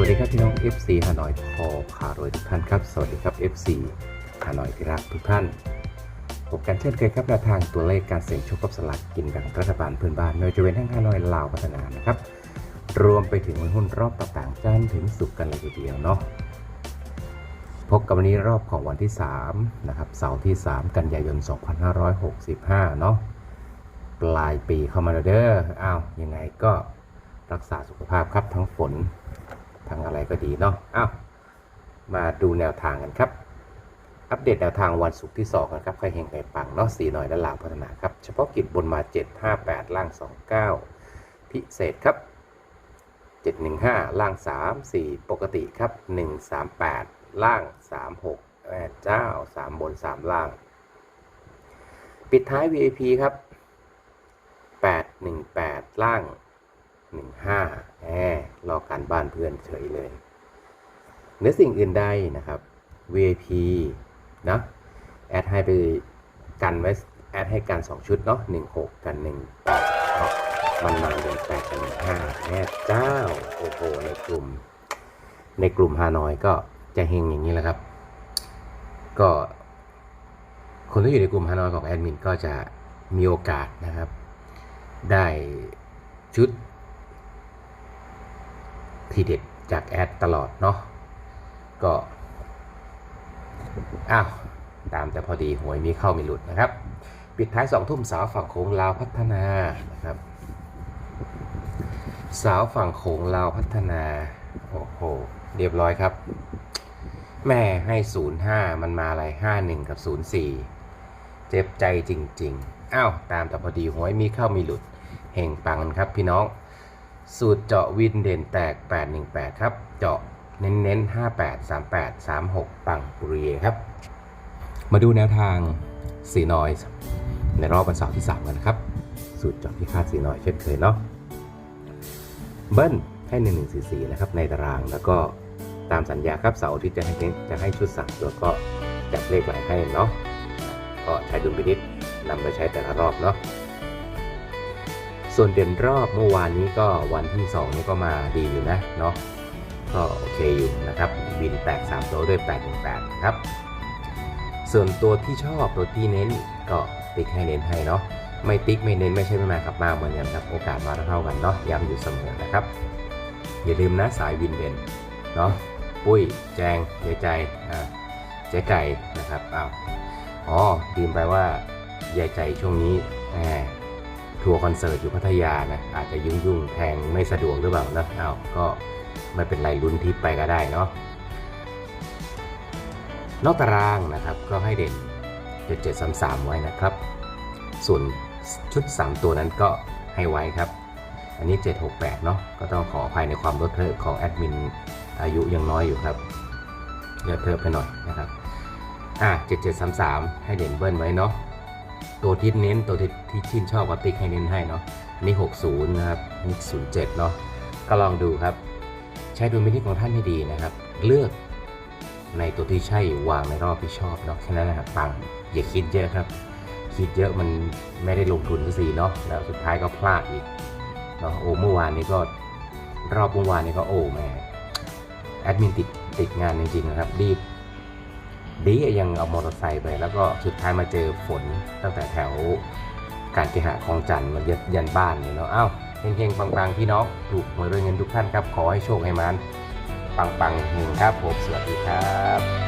วัสดีครับพี่น้อง FC ฮานอยพอพารวยทุกท่านครับ สวัสดีครับ FC ฮานอยที่รักทุกท่านพบกันเช่นเคยครับแนวทางตัวเลขการเสี่ยงโชคกับสลากกินแบ่งรัฐบาลเพื่อนบ้านโดยจะเป็นทั้งฮานอยลาวพัฒนานะครับ รวมไปถึงหุ้นรอบต่างๆจันถึงสุกกันเลยทีเดียวเนาะพบกับวันนี้รอบของวันที่3นะครับเสาร์ที่ 3 กันยายน 2565 เนาะปลายปีเข้ามาแล้วเด้ออ้าวยังไงก็รักษาสุขภาพครับทั้งฝน ทางอะไรก็ดีเนาะอ้าวมาดูแนวทางกันครับ อัปเดตแนวทางวันศุกร์ที่2กันครับใครเฮงใครปังเนาะสีหน่อยและลาวพัฒนาครับ เฉพาะกิจบนมา 758 ล่าง 29 พิเศษครับ 715 ล่าง 3 4 ปกติครับ 138 ล่าง 36แม่เจ้า 3 บน 3 ล่าง ปิดท้าย VIP ครับ 818 ล่าง หนึ่งห้าแหมรอการบ้านเพื่อนเฉยเลยเนื้อสิ่งอื่นใดนะครับ VIP นะ แอดให้ไปกันไว้ แอดให้กัน2ชุดเนาะ16 กัน 1 8เนาะมันมา1 8กัน1 5แม่เจ้า โอ้โห ในกลุ่ม ในกลุ่มฮานอยก็จะเฮงอย่างนี้แหละครับ ก็ คนที่อยู่ในกลุ่มฮานอยของแอดมินก็จะมีโอกาสนะครับ ได้ชุด ทีเด็ดจากแอดตลอดเนาะก็อ้าวตามแต่พอดีหวยมีเข้ามีหลุดนะครับ ปิดท้ายสองทุ่มสาวฝั่งโขงลาวพัฒนานะครับ สาวฝั่งโขงลาวพัฒนา โอ้โห เรียบร้อยครับ แม่ให้ 05 มันมาอะไร 51 กับ 04 เจ็บใจจริง ๆ อ้าว ตามแต่พอดีหวยมีเข้ามีหลุดเฮงปังครับพี่น้อง สูตรเจาะวินเด่นแตก 818 ครับ เจาะเน้นเน้นๆ 58 38 36 ปังปุริเยครับ มาดูแนวทางสีนอยในรอบวันเสาร์ที่ 3 กันครับ สูตรเจาะพิฆาตสีนอยเช่นเคยเนาะ เบิ้ลให้ 1144 นะครับ ในตารางแล้วก็ตามสัญญาครับเสาร์ที่จะให้จะให้ชุดสั่งตัวก็จับเลขหลายให้เนาะ ก็ใช้ดุลพินิษนำไปใช้แต่ละรอบเนาะ ส่วนเด่นรอบเมื่อวานนี้ก็วันที่2นี่ก็มาดีอยู่นะเนาะก็โอเคอยู่นะครับบินแตก3ตัวด้วย8 1 8นะครับส่วนตัวที่ชอบตัวที่เน้นก็ติ๊กให้เน้นให้เนาะไม่ติ๊กไม่เน้นไม่ใช่ไม่มาครับมาเหมือนกันครับโอกาสมาเท่ากันเนาะย้ำอยู่เสมอนะครับ อย่าลืมนะสายวินเด่นเนาะปุ้ยแจงเยายใจอ่าเจ๊ไก่นะครับอ้าวอ๋อลืมไปว่ายายใจช่วงนี้แหม ทัวร์คอนเสิร์ตอยู่พัทยานะอาจจะยุ่งยุ่งๆแพงไม่สะดวกหรือเปล่านะอ้าวก็ไม่เป็นไรลุ้นทิปไปก็ได้เนาะนอกตารางนะครับก็ให้เด่น7733 ไว้นะครับ ส่วนชุด 3 ตัวนั้นก็ให้ไว้ครับ อันนี้ 768 เนาะก็ต้องขออภัยในความลดเทอะของแอดมินอายุยังน้อยอยู่ครับเลอะเทอะไปหน่อยนะครับอะ7733 ให้เด่นเบิ้ลไว้เนาะ ตัวที่เน้นตัวที่ที่ชื่นชอบก็ติ๊กให้เน้นให้เนาะอันนี้ 60 นะครับนี่07 เนาะก็ลองดูครับ ใช้ดุลพินิจของท่านให้ดีนะครับ เลือกในตัวที่ใช่วางในรอบที่ชอบเนาะแค่นั้นนะครับปังอย่าคิดเยอะครับ คิดเยอะมันไม่ได้ลงทุนสิเนาะแล้วสุดท้ายก็พลาดอีกเนาะโอ้เมื่อวานนี้ก็รอบเมื่อวานนี้ก็โอ้แม่แอดมินติดติดงานจริงๆนะครับรีบ ดียังเอามอเตอร์ไซค์ไป แล้วก็สุดท้ายมาเจอฝนตั้งแต่แถวการเคหะคลองจันทร์มันยันยันบ้านเลยเนาะเอ้าเฮงๆปังๆ พี่น้องถูกหวยรวยเงินทุกท่านครับ ขอให้โชคให้มันปังๆหนึ่งครับผมสวัสดีครับ